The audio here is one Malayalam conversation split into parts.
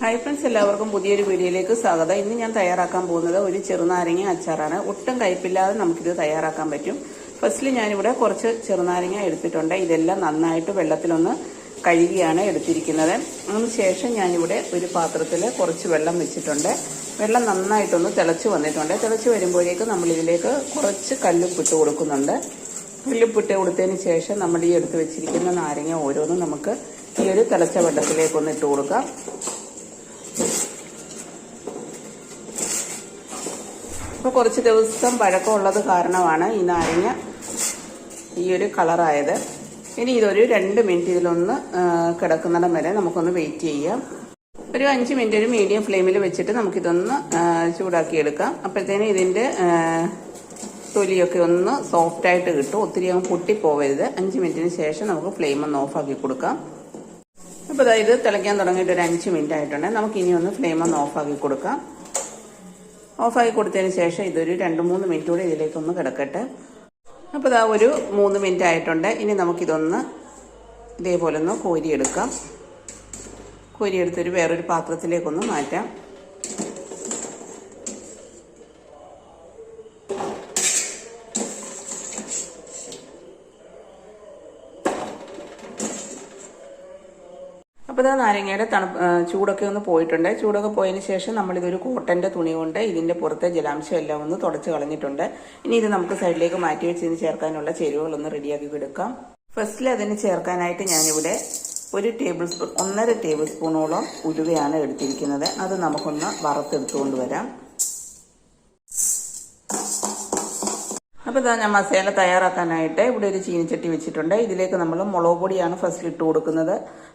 ഹായ് ഫ്രണ്ട്സ് എല്ലാവർക്കും പുതിയൊരു വീഡിയോയിലേക്ക് സ്വാഗതം. ഇന്ന് ഞാൻ തയ്യാറാക്കാൻ പോകുന്നത് ഒരു ചെറുനാരങ്ങ അച്ചാറാണ്. ഒട്ടും കയ്പില്ലാതെ നമുക്കിത് തയ്യാറാക്കാൻ പറ്റും. ഫസ്റ്റിൽ ഞാനിവിടെ കുറച്ച് ചെറുനാരങ്ങ എടുത്തിട്ടുണ്ട്. ഇതെല്ലാം നന്നായിട്ട് വെള്ളത്തിലൊന്ന് കഴുകിയാണ് എടുത്തിരിക്കുന്നത്. അതിനുശേഷം ഞാനിവിടെ ഒരു പാത്രത്തിൽ കുറച്ച് വെള്ളം വെച്ചിട്ടുണ്ട്. വെള്ളം നന്നായിട്ടൊന്ന് തിളച്ച് വന്നിട്ടുണ്ട്. തിളച്ച് വരുമ്പോഴേക്ക് നമ്മൾ ഇതിലേക്ക് കുറച്ച് കല്ലുപ്പിട്ട് കൊടുക്കുന്നുണ്ട്. കല്ലുപ്പിട്ട് കൊടുത്തതിന് ശേഷം നമ്മൾ ഈ എടുത്ത് വെച്ചിരിക്കുന്ന നാരങ്ങ ഓരോന്നും നമുക്ക് ഈ ഒരു തിളച്ച വെള്ളത്തിലേക്കൊന്ന് ഇട്ട് കൊടുക്കാം. ഇപ്പോൾ കുറച്ച് ദിവസം പഴക്കമുള്ളത് കാരണമാണ് ഈ നാരങ്ങ ഈ ഒരു കളറായത്. ഇനി ഇതൊരു രണ്ട് മിനിറ്റ് ഇതിലൊന്ന് കിടക്കുന്നിടം വരെ നമുക്കൊന്ന് വെയിറ്റ് ചെയ്യാം. ഒരു അഞ്ച് മിനിറ്റ് ഒരു മീഡിയം ഫ്ലെയിമിൽ വെച്ചിട്ട് നമുക്കിതൊന്ന് ചൂടാക്കി ചൂടാക്കിയെടുക്കാം. അപ്പോഴത്തേനും ഇതിന്റെ തൊലിയൊക്കെ ഒന്ന് സോഫ്റ്റ് ആയിട്ട് കിട്ടും. ഒത്തിരി അങ്ങ് പൊട്ടിപ്പോവരുത്. അഞ്ച് മിനിറ്റിന് ശേഷം നമുക്ക് ഫ്ലെയിം ഒന്ന് ഓഫാക്കി കൊടുക്കാം. അപ്പോൾ അതായത് തിളയ്ക്കാൻ തുടങ്ങിയിട്ട് ഒരു അഞ്ച് മിനിറ്റ് ആയിട്ടുണ്ടെങ്കിൽ നമുക്ക് ഇനി ഒന്ന് ഫ്ലെയിം ഒന്ന് ഓഫാക്കി കൊടുക്കാം. ഓഫാക്കി കൊടുത്തതിന് ശേഷം ഇതൊരു രണ്ട് മൂന്ന് മിനിറ്റ് കൂടി ഇതിലേക്കൊന്ന് കിടക്കട്ടെ. അപ്പോൾ ഇതാ ഒരു മൂന്ന് മിനിറ്റ് ആയിട്ടുണ്ട്. ഇനി നമുക്കിതൊന്ന് ഇതേപോലെ ഒന്ന് കോരിയെടുക്കാം കോരിയെടുത്തൊരു വേറൊരു പാത്രത്തിലേക്കൊന്ന് മാറ്റാം. അപ്പോൾ നാരങ്ങയുടെ തണുപ്പ് ചൂടൊക്കെ ഒന്ന് പോയിട്ടുണ്ട്. ചൂടൊക്കെ പോയതിന് ശേഷം നമ്മളിതൊരു കോട്ടന്റെ തുണി കൊണ്ട് ഇതിന്റെ പുറത്തെ ജലാംശം എല്ലാം ഒന്ന് തുടച്ച് കളഞ്ഞിട്ടുണ്ട്. ഇനി ഇത് നമുക്ക് സൈഡിലേക്ക് മാറ്റി വെച്ച് ഇതിന് ചേർക്കാനുള്ള ചേരുവകളൊന്ന് റെഡിയാക്കി എടുക്കാം. ഫസ്റ്റിൽ അതിന് ചേർക്കാനായിട്ട് ഞാനിവിടെ ഒരു ടേബിൾ സ്പൂൺ ഒന്നര ടേബിൾ സ്പൂണോളം ഉലുവയാണ് എടുത്തിരിക്കുന്നത്. അത് നമുക്കൊന്ന് വറുത്തെടുത്തുകൊണ്ട് വരാം. അപ്പോൾ ഇതാ ഞാൻ മസാല തയ്യാറാക്കാനായിട്ട് ഇവിടെ ഒരു ചീനിച്ചട്ടി വെച്ചിട്ടുണ്ട്. ഇതിലേക്ക് നമ്മൾ മുളക് പൊടിയാണ് ഫസ്റ്റ് ഇട്ട് കൊടുക്കുന്നത്.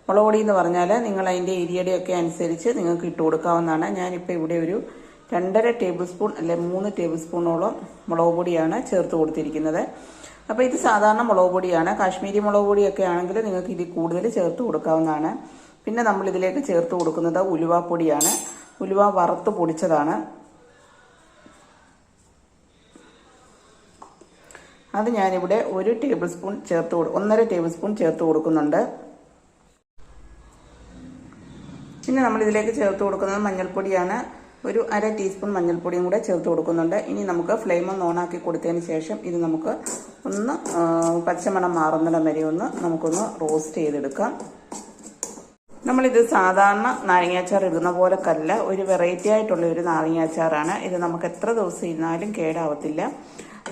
മുളക് പൊടി എന്ന് പറഞ്ഞാൽ നിങ്ങൾ അതിന്റെ ഏരിയയുടെ ഒക്കെ അനുസരിച്ച് നിങ്ങൾക്ക് ഇട്ട് കൊടുക്കാവുന്നതാണ്. ഞാനിപ്പോൾ ഇവിടെ ഒരു രണ്ടര ടേബിൾ സ്പൂൺ അല്ലെ മൂന്ന് ടേബിൾ സ്പൂണോളം മുളക് പൊടിയാണ് ചേർത്ത് കൊടുത്തിരിക്കുന്നത്. അപ്പോൾ ഇത് സാധാരണ മുളക് പൊടിയാണ്. കാശ്മീരി മുളക് പൊടിയൊക്കെ ആണെങ്കിൽ നിങ്ങൾക്ക് ഇതിൽ കൂടുതൽ ചേർത്ത് കൊടുക്കാവുന്നതാണ്. പിന്നെ നമ്മൾ ഇതിലേക്ക് ചേർത്ത് കൊടുക്കുന്നത് ഉലുവാപ്പൊടിയാണ് ഉലുവ വറുത്ത് പൊടിച്ചതാണ്. അത് ഞാനിവിടെ ഒരു ടേബിൾ സ്പൂൺ ചേർത്ത് ഒന്നര ടേബിൾ സ്പൂൺ ചേർത്ത് കൊടുക്കുന്നുണ്ട്. പിന്നെ നമ്മൾ ഇതിലേക്ക് ചേർത്ത് കൊടുക്കുന്നത് മഞ്ഞൾപ്പൊടിയാണ്. ഒരു അര ടീസ്പൂൺ മഞ്ഞൾപ്പൊടിയും കൂടെ ചേർത്ത് കൊടുക്കുന്നുണ്ട്. ഇനി നമുക്ക് ഫ്ലെയിം ഒന്ന് ഓണാക്കി കൊടുത്തതിന് ശേഷം ഇത് നമുക്ക് ഒന്ന് പച്ചമണം മാറുന്നിടം വരെ ഒന്ന് നമുക്കൊന്ന് റോസ്റ്റ് ചെയ്തെടുക്കാം. നമ്മളിത് സാധാരണ നാരങ്ങാച്ചാർ ഇടുന്ന പോലെ കല്ല ഒരു വെറൈറ്റി ആയിട്ടുള്ള ഒരു നാരങ്ങാച്ചാറാണ്. ഇത് നമുക്ക് എത്ര ദിവസം ഇരുന്നാലും കേടാവത്തില്ല.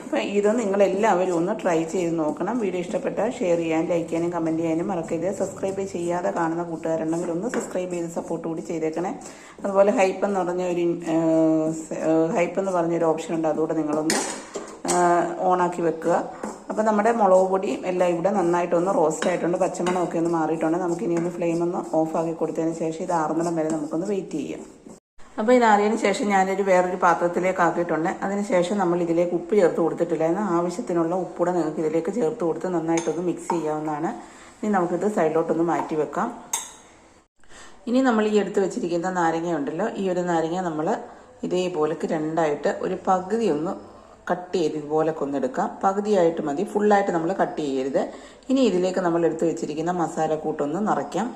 അപ്പം ഇത് നിങ്ങളെല്ലാവരും ഒന്ന് ട്രൈ ചെയ്ത് നോക്കണം. വീഡിയോ ഇഷ്ടപ്പെട്ടാൽ ഷെയർ ചെയ്യാനും ലൈക്ക് ചെയ്യാനും കമന്റ് ചെയ്യാനും മറക്കരുത്. സബ്സ്ക്രൈബ് ചെയ്യാതെ കാണുന്ന കൂട്ടുകാരുണ്ടെങ്കിൽ ഒന്ന് സബ്സ്ക്രൈബ് ചെയ്ത് സപ്പോർട്ട് കൂടി ചെയ്തേക്കണേ. അതുപോലെ ഹൈപ്പ് എന്ന് പറഞ്ഞ ഒരു ഹൈപ്പ് എന്ന് പറഞ്ഞൊരു ഓപ്ഷൻ ഉണ്ട്. അതുകൂടെ നിങ്ങളൊന്ന് ഓണാക്കി വെക്കുക. അപ്പോൾ നമ്മുടെ മുളക് പൊടിയും എല്ലാം ഇവിടെ നന്നായിട്ടൊന്ന് റോസ്റ്റ് ആയിട്ടുണ്ട്. പച്ചമണമൊക്കെ ഒന്ന് മാറിയിട്ടുണ്ട്. നമുക്കിനി ഒന്ന് ഫ്ലെയിം ഒന്ന് ഓഫാക്കി കൊടുത്തതിന് ശേഷം ഇത് ആറുന്നിടം വരെ നമുക്കൊന്ന് വെയിറ്റ് ചെയ്യാം. അപ്പോൾ ഇത് ആറിയതിന് ശേഷം ഞാനൊരു വേറൊരു പാത്രത്തിലേക്ക് ആക്കിയിട്ടുണ്ട്. അതിന് ശേഷം നമ്മൾ ഇതിലേക്ക് ഉപ്പ് ചേർത്ത് കൊടുത്തിട്ടില്ല എന്നാൽ ആവശ്യത്തിനുള്ള ഉപ്പൂടെ നിങ്ങൾക്ക് ഇതിലേക്ക് ചേർത്ത് കൊടുത്ത് നന്നായിട്ടൊന്ന് മിക്സ് ചെയ്യാവുന്നതാണ്. ഇനി നമുക്കിത് സൈഡിലോട്ടൊന്ന് മാറ്റി വെക്കാം. ഇനി നമ്മൾ ഈ എടുത്ത് വെച്ചിരിക്കുന്ന നാരങ്ങ ഉണ്ടല്ലോ ഈ ഒരു നാരങ്ങ നമ്മൾ ഇതേപോലെക്ക് രണ്ടായിട്ട് ഒരു പകുതി ഒന്ന് കട്ട് ചെയ്ത് ഇതുപോലൊക്കെ ഒന്ന് എടുക്കാം. പകുതിയായിട്ട് മതി ഫുള്ളായിട്ട് നമ്മൾ കട്ട് ചെയ്യരുത്. ഇനി ഇതിലേക്ക് നമ്മൾ എടുത്ത് വെച്ചിരിക്കുന്ന മസാല കൂട്ടൊന്ന് നിറയ്ക്കാം.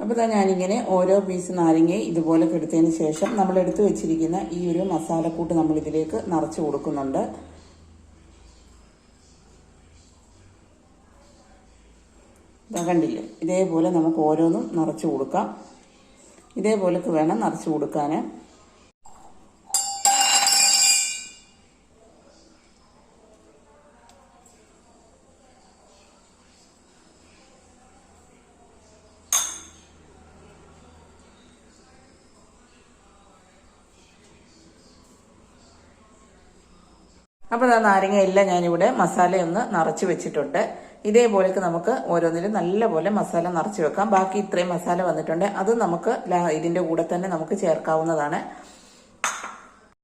അപ്പോൾ ഇതാ ഞാനിങ്ങനെ ഓരോ പീസ് നാരങ്ങയെ ഇതുപോലെ കെടുത്തതിന് ശേഷം നമ്മൾ എടുത്തു വെച്ചിരിക്കുന്ന ഈ ഒരു മസാലക്കൂട്ട് നമ്മൾ ഇതിലേക്ക് നിറച്ച് കൊടുക്കുന്നുണ്ട്. കണ്ടില്ലേ? ഇതേപോലെ നമുക്ക് ഓരോന്നും നിറച്ച് കൊടുക്കാം. ഇതേപോലൊക്കെ വേണം നിറച്ച് കൊടുക്കാൻ അപ്പോൾ ആ നാരങ്ങ എല്ലാം ഞാനിവിടെ മസാലയൊന്ന് നിറച്ച് വെച്ചിട്ടുണ്ട്. ഇതേപോലെയൊക്കെ നമുക്ക് ഓരോന്നിലും നല്ലപോലെ മസാല നിറച്ച് വെക്കാം. ബാക്കി ഇത്രയും മസാല വന്നിട്ടുണ്ട്. അത് നമുക്ക് ഇതിന്റെ കൂടെ തന്നെ നമുക്ക് ചേർക്കാവുന്നതാണ്.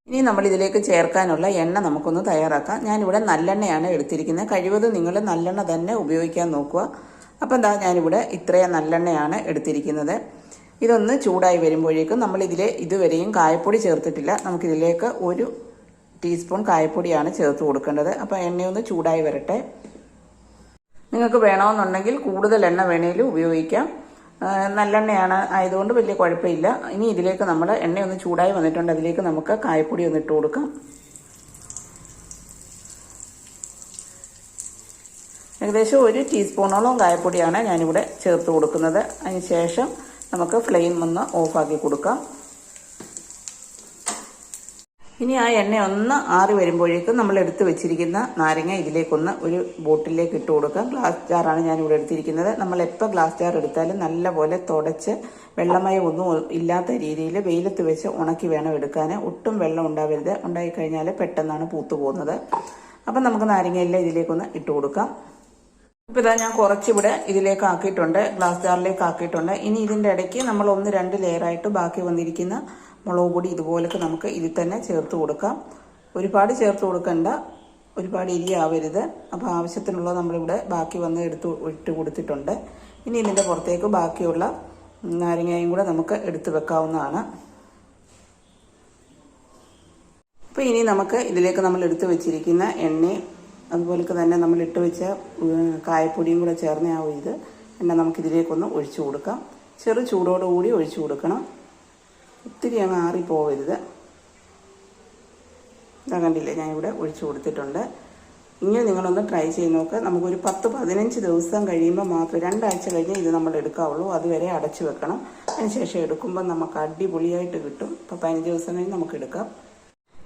ഇനി നമ്മൾ ഇതിലേക്ക് ചേർക്കാനുള്ള എണ്ണ നമുക്കൊന്ന് തയ്യാറാക്കാം. ഞാനിവിടെ നല്ലെണ്ണയാണ് എടുത്തിരിക്കുന്നത്. കഴിവതും നിങ്ങൾ നല്ലെണ്ണ തന്നെ ഉപയോഗിക്കാൻ നോക്കുക. അപ്പം എന്താ ഞാനിവിടെ ഇത്രയും നല്ലെണ്ണയാണ് എടുത്തിരിക്കുന്നത്. ഇതൊന്ന് ചൂടായി വരുമ്പോഴേക്കും നമ്മൾ ഇതിലെ ഇതുവരെയും കായപ്പൊടി ചേർത്തിട്ടില്ല. നമുക്കിതിലേക്ക് ഒരു ടീസ്പൂൺ കായപ്പൊടിയാണ് ചേർത്ത് കൊടുക്കേണ്ടത്. അപ്പോൾ എണ്ണയൊന്ന് ചൂടായി വരട്ടെ. നിങ്ങൾക്ക് വേണമെന്നുണ്ടെങ്കിൽ കൂടുതൽ എണ്ണ വേണേലും ഉപയോഗിക്കാം. നല്ലെണ്ണയാണ് ആയതുകൊണ്ട് വലിയ കുഴപ്പമില്ല. ഇനി ഇതിലേക്ക് നമ്മൾ എണ്ണയൊന്ന് ചൂടായി വന്നിട്ടുണ്ട്. അതിലേക്ക് നമുക്ക് കായപ്പൊടി ഒന്ന് ഇട്ട് കൊടുക്കാം. ഏകദേശം ഒരു ടീസ്പൂണോളം കായപ്പൊടിയാണ് ഞാനിവിടെ ചേർത്ത് കൊടുക്കുന്നത്. അതിന് ശേഷം നമുക്ക് ഫ്ലെയിം ഒന്ന് ഓഫാക്കി കൊടുക്കാം. ഇനി ആ എണ്ണ ഒന്ന് ആറി വരുമ്പോഴേക്കും നമ്മൾ എടുത്ത് വെച്ചിരിക്കുന്ന നാരങ്ങ ഇതിലേക്കൊന്ന് ഒരു ബോട്ടിലേക്ക് ഇട്ട് കൊടുക്കാം ഗ്ലാസ് ജാറാണ് ഞാൻ ഇവിടെ എടുത്തിരിക്കുന്നത്. നമ്മൾ എപ്പോൾ ഗ്ലാസ് ജാർ എടുത്താലും നല്ലപോലെ തുടച്ച് വെള്ളമയം ഒന്നും ഇല്ലാത്ത രീതിയിൽ വെയിലത്ത് വെച്ച് ഉണക്കി വേണം എടുക്കാൻ ഒട്ടും വെള്ളം ഉണ്ടാവരുത്. ഉണ്ടായിക്കഴിഞ്ഞാൽ പെട്ടെന്നാണ് പൂത്തു പോകുന്നത്. അപ്പം നമുക്ക് നാരങ്ങയെല്ലാം ഇതിലേക്കൊന്ന് ഇട്ട് കൊടുക്കാം. ഇപ്പം ഇതാ ഞാൻ കുറച്ചിവിടെ ഇതിലേക്ക് ആക്കിയിട്ടുണ്ട്. ഗ്ലാസ് ജാറിലേക്ക് ആക്കിയിട്ടുണ്ട്. ഇനി ഇതിന്റെ ഇടയ്ക്ക് നമ്മൾ ഒന്ന് രണ്ട് ലെയറായിട്ട് ബാക്കി വന്നിരിക്കുന്ന മുളക് പൊടി ഇതുപോലൊക്കെ നമുക്ക് ഇതിൽ തന്നെ ചേർത്ത് കൊടുക്കാം. ഒരുപാട് ചേർത്ത് കൊടുക്കണ്ട. ഒരുപാട് ഇരിയാവരുത്. അപ്പോൾ ആവശ്യത്തിനുള്ള നമ്മളിവിടെ ബാക്കി വന്ന് എടുത്ത് ഇട്ട് കൊടുത്തിട്ടുണ്ട്. ഇനി ഇതിന്റെ പുറത്തേക്ക് ബാക്കിയുള്ള നാരങ്ങയും കൂടെ നമുക്ക് എടുത്ത് വെക്കാവുന്നതാണ്. അപ്പോൾ ഇനി നമുക്ക് ഇതിലേക്ക് നമ്മൾ എടുത്തു വെച്ചിരിക്കുന്ന എണ്ണയും അതുപോലെ തന്നെ നമ്മൾ ഇട്ട് വെച്ച കായപ്പൊടിയും കൂടെ ചേർന്ന ആ ഇത് എണ്ണ നമുക്കിതിലേക്കൊന്ന് ഒഴിച്ചു കൊടുക്കാം. ചെറു ചൂടോടുകൂടി ഒഴിച്ചു കൊടുക്കണം. ഒത്തിരി അങ്ങ് ആറിപ്പോവരുത്. ഇതാ കണ്ടില്ലേ ഞാൻ ഇവിടെ ഒഴിച്ചു കൊടുത്തിട്ടുണ്ട്. ഇങ്ങനെ നിങ്ങളൊന്ന് ട്രൈ ചെയ്ത് നോക്കുക നമുക്കൊരു പത്ത് പതിനഞ്ച് ദിവസം കഴിയുമ്പോൾ മാത്രം രണ്ടാഴ്ച കഴിഞ്ഞ് ഇത് നമ്മൾ എടുക്കാവുള്ളൂ. അതുവരെ അടച്ചു വെക്കണം. അതിനുശേഷം എടുക്കുമ്പോൾ നമുക്ക് അടിപൊളിയായിട്ട് കിട്ടും. അപ്പോൾ പതിനഞ്ച് ദിവസം കഴിഞ്ഞ് നമുക്ക് എടുക്കാം.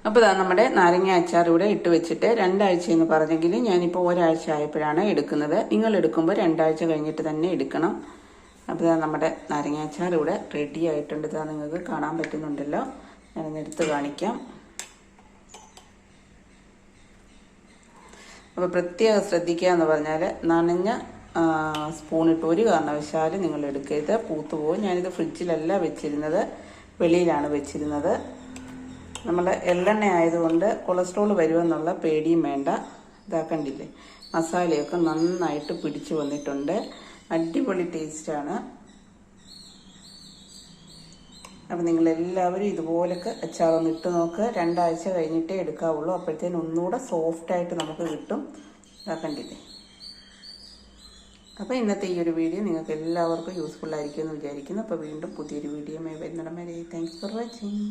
അപ്പോൾ ഇതാ നമ്മുടെ നാരങ്ങ അച്ചാർ ഇവിടെ ഇട്ട് വെച്ചിട്ട് രണ്ടാഴ്ച എന്ന് പറഞ്ഞെങ്കിൽ ഞാനിപ്പോൾ ഒരാഴ്ച ആയപ്പോഴാണ് എടുക്കുന്നത്. നിങ്ങൾ എടുക്കുമ്പോൾ രണ്ടാഴ്ച കഴിഞ്ഞിട്ട് തന്നെ എടുക്കണം. അപ്പോൾ നമ്മുടെ നാരങ്ങാച്ചാർ ഇവിടെ റെഡി ആയിട്ടുണ്ട്. ഇതാ നിങ്ങൾക്ക് കാണാൻ പറ്റുന്നുണ്ടല്ലോ. ഞാനൊന്ന് എടുത്ത് കാണിക്കാം. അപ്പോൾ പ്രത്യേകം ശ്രദ്ധിക്കുക എന്ന് പറഞ്ഞാൽ നനഞ്ഞ സ്പൂണിട്ട് ഒരു കാരണവശാലും നിങ്ങൾ എടുക്കരുത്. പൂത്തുപോകും ഞാനിത് ഫ്രിഡ്ജിലല്ല വെച്ചിരുന്നത്. വെളിയിലാണ് വെച്ചിരുന്നത്. നമ്മൾ എള്ളെണ്ണ ആയതുകൊണ്ട് കൊളസ്ട്രോൾ വരുമെന്നുള്ള പേടിയും വേണ്ട. ഇതാക്കണ്ടില്ലേ മസാലയൊക്കെ നന്നായിട്ട് പിടിച്ചു വന്നിട്ടുണ്ട്. അടിപൊളി ടേസ്റ്റാണ് അപ്പം നിങ്ങളെല്ലാവരും ഇതുപോലൊക്കെ അച്ചാറൊന്ന് ഇട്ട് നോക്കുക രണ്ടാഴ്ച കഴിഞ്ഞിട്ടേ എടുക്കാവുള്ളൂ. അപ്പോഴത്തേനും ഒന്നുകൂടെ സോഫ്റ്റായിട്ട് നമുക്ക് കിട്ടും. ഇതാക്കണ്ടില്ലേ അപ്പോൾ ഇന്നത്തെ ഈ ഒരു വീഡിയോ നിങ്ങൾക്ക് എല്ലാവർക്കും യൂസ്ഫുൾ ആയിരിക്കും എന്ന് വിചാരിക്കുന്നു. അപ്പോൾ വീണ്ടും പുതിയൊരു വീഡിയോ മേ വരുന്നിടം വരെ. Thanks for watching